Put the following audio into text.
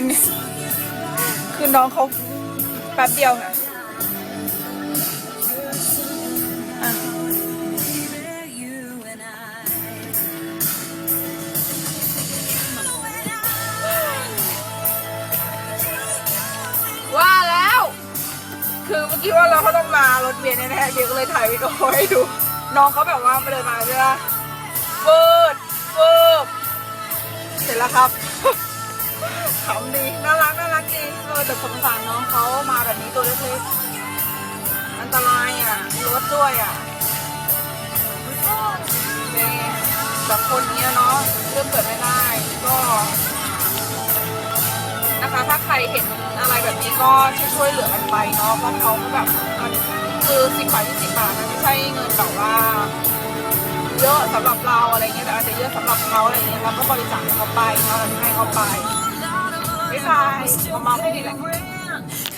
นึงเนี่ย คือน้องเขาแป๊บเดียวไงอะว่าแล้ว คือเมื่อกี้ว่าเราเขาต้องมารถเมล์แน่ๆเดี๋ยวก็เลยถ่ายวิดีโอให้ดู น้องเขาแบบว่าเดินมาใช่ไหมฟืดฟืบเสร็จแล้วครับำดีน่ารักน่ารักดีเออแต่สงสารน้องเขามาแบบนี้ตัวเล็กๆอันตรายอะรถด้วยอะเป็นแบบคนเนี้ยเนาะเรื่องเกิดไม่ได้ก็นะคะถ้าใครเห็นอะไรแบบนี้ก็ช่วยๆเหลือกันไปเนาะเพราะเขาก็แบบมันคือสิบบาทยี่สิบบาทมันไม่ใช่เงินแบบว่าเยอะสำหรับเราอะไรเงี้ยแต่อาจจะเยอะสำหรับเขาอะไรเงี้ยเราก็บริจาคเขาไปเนาะให้เขาไป ไม่ตา